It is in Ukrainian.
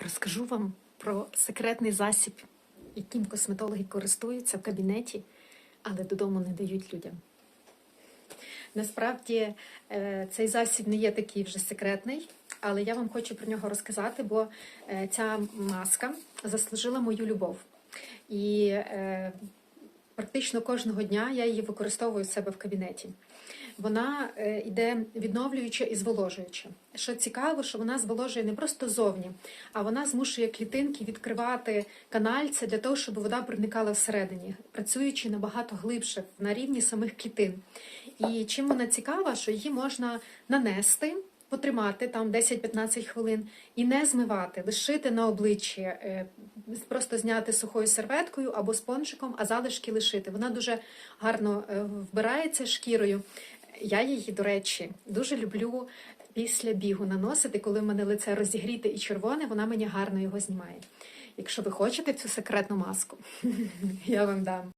Розкажу вам про секретний засіб, яким косметологи користуються в кабінеті, але додому не дають людям. Насправді е, цей засіб не є такий вже секретний, але я вам хочу про нього розказати, бо е, ця маска заслужила мою любов. І е, практично кожного дня я її використовую у себе в кабінеті. Вона е, йде відновлююча і зволожуюча. Що цікаво, що вона зволожує не просто зовні, а вона змушує клітинки відкривати канальця для того, щоб вода проникала всередині, працюючи набагато глибше на рівні самих клітин. І чим вона цікава, що її можна нанести. Потримати там 10-15 хвилин і не змивати, лишити на обличчі, е, просто зняти сухою серветкою або спонжиком, а залишки лишити. Вона дуже гарно е, вбирається шкірою. Я її, до речі, дуже люблю після бігу наносити, коли в мене лице розігріте і червоне, вона мені гарно його знімає. Якщо ви хочете цю секретну маску, я вам дам.